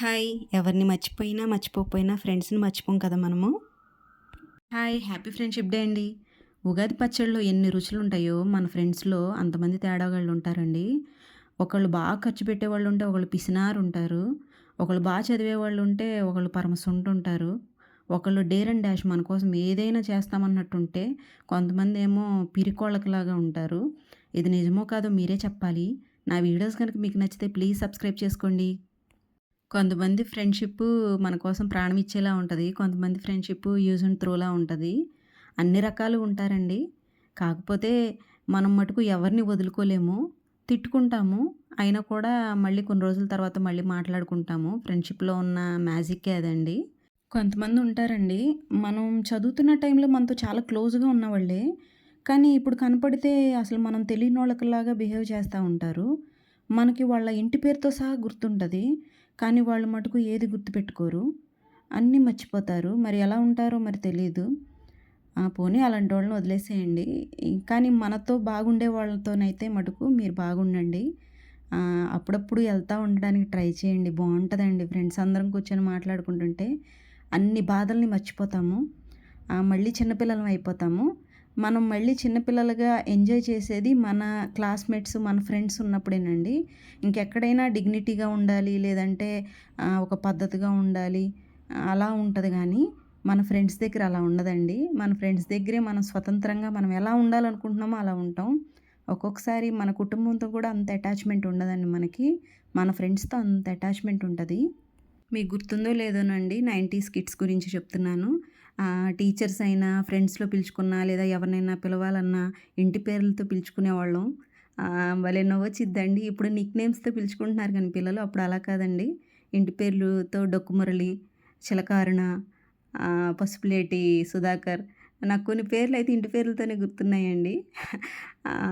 Hi. ఎవరిని మర్చిపోయినా మర్చిపోకపోయినా ఫ్రెండ్స్ని మర్చిపోం కదా మనము? హాయ్ హ్యాపీ ఫ్రెండ్షిప్ డే అండి. ఉగాది పచ్చడిలో ఎన్ని రుచులు ఉంటాయో మన ఫ్రెండ్స్లో అంతమంది తేడాగాళ్ళు ఉంటారండి. ఒకళ్ళు బాగా ఖర్చు పెట్టేవాళ్ళు ఉంటే ఒకళ్ళు పిసినారు ఉంటారు ఒకళ్ళు బాగా చదివే వాళ్ళు ఉంటే ఒకళ్ళు పరమసుంటు ఉంటారు ఒకళ్ళు డేర్ అండ్ డాష్ మన కోసం ఏదైనా చేస్తామన్నట్టుంటే కొంతమంది ఏమో పిరికోళ్ళకిలాగా ఉంటారు. ఇది నిజమో కాదో మీరే చెప్పాలి. నా వీడియోస్ కనుక మీకు నచ్చితే ప్లీజ్ సబ్స్క్రైబ్ చేసుకోండి. కొంతమంది ఫ్రెండ్షిప్ మన కోసం ప్రాణం ఇచ్చేలా ఉంటుంది కొంతమంది ఫ్రెండ్షిప్ యూజ్ అండ్ త్రోలా ఉంటుంది. అన్ని రకాలు ఉంటారండి. కాకపోతే మనం మటుకు ఎవరిని వదులుకోలేము. తిట్టుకుంటాము. అయినా కూడా మళ్ళీ కొన్ని రోజుల తర్వాత మళ్ళీ మాట్లాడుకుంటాము. ఫ్రెండ్షిప్లో ఉన్న మ్యాజిక్కే అదండి. కొంతమంది ఉంటారండి. మనం చదువుతున్న టైంలో మనతో చాలా క్లోజ్గా ఉన్నవాళ్ళే. కానీ ఇప్పుడు కనపడితే అసలు మనం తెలియని వాళ్ళకిలాగా బిహేవ్ చేస్తూ ఉంటారు. మనకి వాళ్ళ ఇంటి పేరుతో సహా గుర్తుంటుంది కానీ వాళ్ళు మటుకు ఏది గుర్తుపెట్టుకోరు. అన్నీ మర్చిపోతారు. మరి ఎలా ఉంటారో మరి తెలియదు పోనీ అలాంటి వాళ్ళని వదిలేసేయండి. కానీ మనతో బాగుండే వాళ్ళతోనైతే మటుకు మీరు బాగుండండి. అప్పుడప్పుడు వెళ్తూ ఉండడానికి ట్రై చేయండి. బాగుంటుందండి. ఫ్రెండ్స్ అందరం కూర్చొని మాట్లాడుకుంటుంటే అన్ని బాధల్ని మర్చిపోతాము. మళ్ళీ చిన్నపిల్లలం అయిపోతాము. మనం మళ్ళీ చిన్నపిల్లలుగా ఎంజాయ్ చేసేది మన క్లాస్మేట్స్ మన ఫ్రెండ్స్ ఉన్నప్పుడేనండి. ఇంకెక్కడైనా డిగ్నిటీగా ఉండాలి లేదంటే ఒక పద్ధతిగా ఉండాలి అలా ఉంటుంది కానీ మన ఫ్రెండ్స్ దగ్గర అలా ఉండదండి. మన ఫ్రెండ్స్ దగ్గరే మనం స్వతంత్రంగా మనం ఎలా ఉండాలనుకుంటున్నామో అలా ఉంటాం. ఒక్కొక్కసారి మన కుటుంబంతో కూడా అంత అటాచ్మెంట్ ఉండదండి మనకి. మన ఫ్రెండ్స్తో అంత అటాచ్మెంట్ ఉంటుంది. మీకు గుర్తుందో లేదోనండి నైంటీస్ కిడ్స్ గురించి చెప్తున్నాను. టీచర్స్ అయినా ఫ్రెండ్స్లో పిలుచుకున్నా లేదా ఎవరినైనా పిలవాలన్నా ఇంటి పేర్లతో పిలుచుకునేవాళ్ళం భలే నవ్వొచ్చిద్దండి. ఇప్పుడు నిక్ నేమ్స్తో పిలుచుకుంటున్నారు కానీ పిల్లలు అప్పుడు అలా కాదండి. ఇంటి పేర్లతో డొక్కుమురళి చిలకారుణ పసుపులేటి సుధాకర్ నాకు కొన్ని పేర్లు అయితే ఇంటి పేర్లతోనే గుర్తున్నాయండి.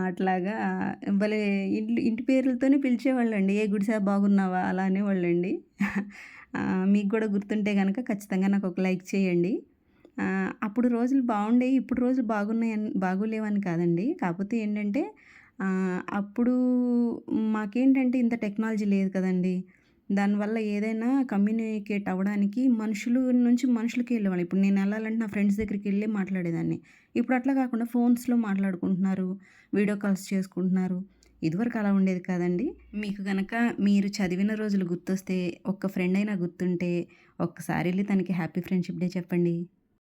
అట్లాగా భలే ఇంటి ఇంటి పేర్లతోనే పిలిచేవాళ్ళండి. ఏ గుడిసా బాగున్నావా? అలా అనేవాళ్ళండి. మీకు కూడా గుర్తుంటే కనుక ఖచ్చితంగా నాకు ఒక లైక్ చేయండి. అప్పుడు రోజులు బాగుండేవి ఇప్పుడు రోజులు బాగున్నాయని బాగోలేవని కాదండి. కాకపోతే ఏంటంటే అప్పుడు మాకేంటంటే ఇంత టెక్నాలజీ లేదు కదండి. దానివల్ల ఏదైనా కమ్యూనికేట్ అవ్వడానికి మనుషులు నుంచి మనుషులకి వెళ్ళేవాళ్ళు. ఇప్పుడు నేను వెళ్ళాలంటే నా ఫ్రెండ్స్ దగ్గరికి వెళ్ళి మాట్లాడేదాన్ని. ఇప్పుడు అట్లా కాకుండా ఫోన్స్లో మాట్లాడుకుంటున్నారు వీడియో కాల్స్ చేసుకుంటున్నారు. ఇదివరకు అలా ఉండేది కాదండి. మీకు కనుక మీరు చదివిన రోజులు గుర్తొస్తే ఒక్క ఫ్రెండ్ అయినా గుర్తుంటే ఒక్కసారి వెళ్ళి తనకి హ్యాపీ ఫ్రెండ్షిప్ డే చెప్పండి.